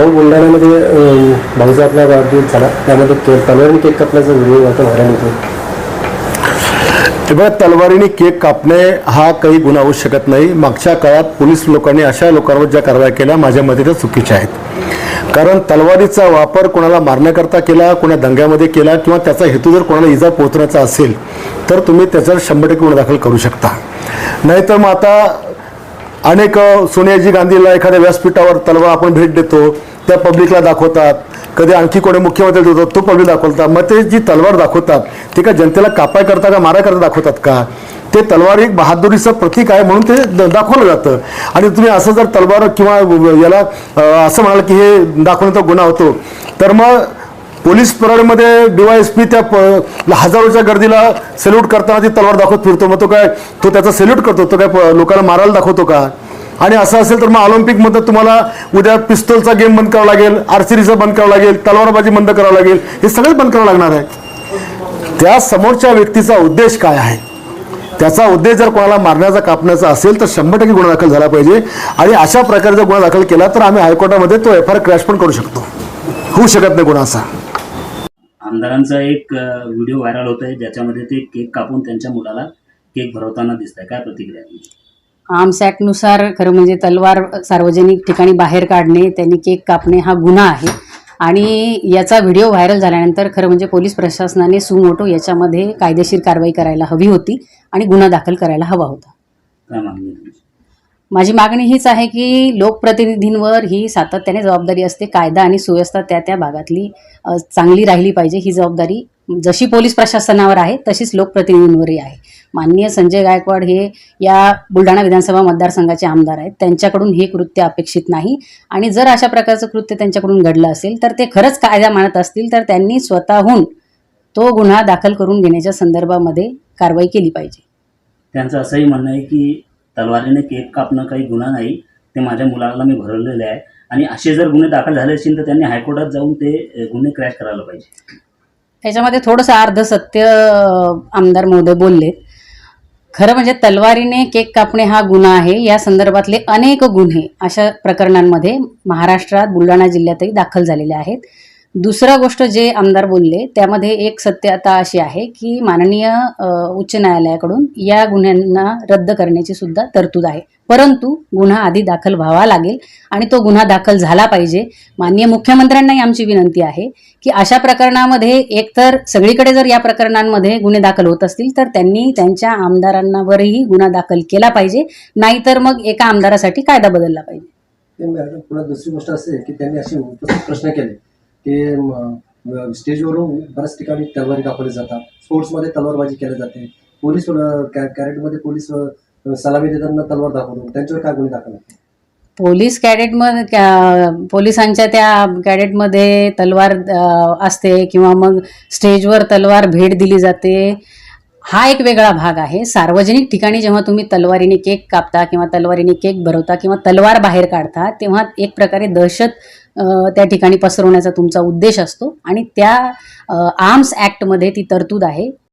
भाऊ बुलढाण्यामध्ये भाऊचा आपला वाढदिवस झाला. त्यामध्ये केक तलवारीने केक कापण्याचा व्हिडिओ आता व्हायरल होतो हे बघा तलवारीने केक कापणे हा काही गुन्हा होऊ शकत नाही. मागच्या काळात पोलीस लोकांनी अशा लोकांवर ज्या कारवाया केल्या माझ्या मते त्या चुकीच्या आहेत. कारण तलवारीचा वापर कोणाला मारण्याकरता केला कोणा दंग्यामध्ये केला किंवा त्याचा हेतू जर कोणाला इजा पोहोचण्याचा असेल तर तुम्ही त्याच्यावर शंभर टक्के गुन्हा दाखल करू शकता. नाहीतर मग आता अनेक सोनियाजी गांधीला एखाद्या व्यासपीठावर तलवार आपण भेट देतो. त्या पब्लिकला दाखवतात. कधी आणखी कोणी मुख्यमंत्री देतो तो पब्लिक दाखवतात. मग ते जी तलवार दाखवतात ते का जनतेला कापाय करता का मारा करता दाखवतात का? ते तलवार एक बहादुरीचं प्रतीक आहे म्हणून ते द- दाखवलं जातं. आणि तुम्ही असं जर तलवार किंवा याला असं म्हणाल की हे दाखवण्याचा गुन्हा होतो तर मग पोलीस परेडमध्ये डीवायएसपी त्या प- हजारोच्या गर्दीला सेल्यूट करताना ती तलवार दाखवत फिरतो. मग तो काय तो त्याचा सल्यूट करतो तो काय प- लोकांना मारायला दाखवतो का? आणि असं असेल तर मग ऑलिम्पिकमध्ये तुम्हाला उद्या पिस्तोलचा गेम बंद करावा लागेल आर्चरीचा बंद करावं लागेल तलवारबाजी बंद करावं लागेल हे सगळं बंद करावं लागणार आहे. त्या समोरच्या व्यक्तीचा उद्देश काय आहे? त्याचा उद्देश जर कोणाला मारण्याचा कापण्याचा असेल तर शंभर टक्के गुन्हा दाखल झाला पाहिजे. आणि अशा प्रकारचा गुन्हा दाखल केला तर आम्ही हायकोर्टामध्ये तो एफ आय आर क्रॅश पण करू शकतो. होऊ शकत नाही गुन्हा असा. आमदारांचा एक व्हिडिओ व्हायरल होत आहे ज्याच्यामध्ये ते केक कापून त्यांच्या मुलाला केक भरवताना दिसत आहे काय प्रतिक्रिया आर्म्स ॲक्टनुसार खरं म्हणजे तलवार सार्वजनिक ठिकाणी बाहेर काढणे त्यांनी केक कापणे हा गुन्हा आहे. आणि याचा व्हिडिओ व्हायरल झाल्यानंतर खरं म्हणजे पोलीस प्रशासनाने सुमोटो याच्यामध्ये कायदेशीर कारवाई करायला हवी होती आणि गुन्हा दाखल करायला हवा होता. काय मागणी आहे तुमची? माझी मागणी हीच आहे की लोकप्रतिनिधींवर ही सातत्याने जबाबदारी असते कायदा आणि सुव्यवस्था त्या त्या भागातली अ, चांगली राहिली पाहिजे ही जबाबदारी जशी पोलीस प्रशासनावर आहे तशीच लोकप्रतिनिधींवरही आहे. माननीय संजय गायकवाड हे या बुलढाणा विधानसभा मतदारसंघाचे आमदार आहेत. त्यांच्याकडून हे कृत्य अपेक्षित नाही. आणि जर अशा प्रकारचं कृत्य त्यांच्याकडून घडलं असेल तर ते खरंच कायदा मानत असतील तर त्यांनी स्वतःहून तो गुन्हा दाखल करून घेण्याच्या संदर्भामध्ये कारवाई केली पाहिजे. त्यांचं असंही म्हणणं आहे की तलवारीने केक कापणं काही गुन्हा नाही ते माझ्या मुलाला मी भरवलेले आहे. आणि असे जर गुन्हे दाखल झाले असतील तर त्यांनी हायकोर्टात जाऊन ते गुन्हे क्रॅश करायला पाहिजे. त्याच्यामध्ये थोडंसं अर्ध सत्य आमदार महोदय बोलले. खरं म्हणजे तलवारीने केक कापणे हा गुन्हा आहे. या संदर्भातले अनेक गुन्हे अशा प्रकरणांमध्ये महाराष्ट्रात बुलढाणा जिल्ह्यातही दाखल झालेले आहेत. दुसरा गोष्ट जे आमदार बोलले त्यामध्ये एक सत्यता अशी आहे की माननीय उच्च न्यायालयाकडून या गुन्ह्यांना रद्द करण्याची सुद्धा तरतूद आहे. परंतु गुन्हा आधी दाखल व्हावा लागेल आणि तो गुन्हा दाखल झाला पाहिजे. माननीय मुख्यमंत्र्यांनाही आमची विनंती आहे की अशा प्रकरणामध्ये एकतर सगळीकडे जर या प्रकरणांमध्ये गुन्हे दाखल होत असतील तर त्यांनी त्यांच्या आमदारांवरही गुन्हा दाखल केला पाहिजे. नाहीतर मग एका आमदारासाठी कायदा बदलला पाहिजे. पुन्हा दुसरी गोष्ट असे की त्यांनी असे प्रश्न केले. ते स्टेजवरून बऱ्याच ठिकाणी तलवारी दाखवल्या जातात. स्पोर्ट्समध्ये तलवारबाजी केली जाते. पोलीस कॅरेटमध्ये पोलीस सलामी देताना तलवार दाखवतो. त्यांच्यावर काय गुन्हे दाखल पोलीस कॅडेटमध्ये पोलिसांच्या त्या कॅडेटमध्ये तलवार असते किंवा मग स्टेजवर तलवार भेट दिली जाते. हा एक वेगळा भाग आहे. सार्वजनिक ठिकाणी जेव्हा तुम्ही तलवारीने केक कापता किंवा तलवारीने केक भरवता किंवा तलवार बाहेर काढता तेव्हा एक प्रकारे दहशत त्या ठिकाणी पसरवण्याचा तुमचा उद्देश असतो. आणि त्या आर्म्स ॲक्टमध्ये ती तरतूद आहे.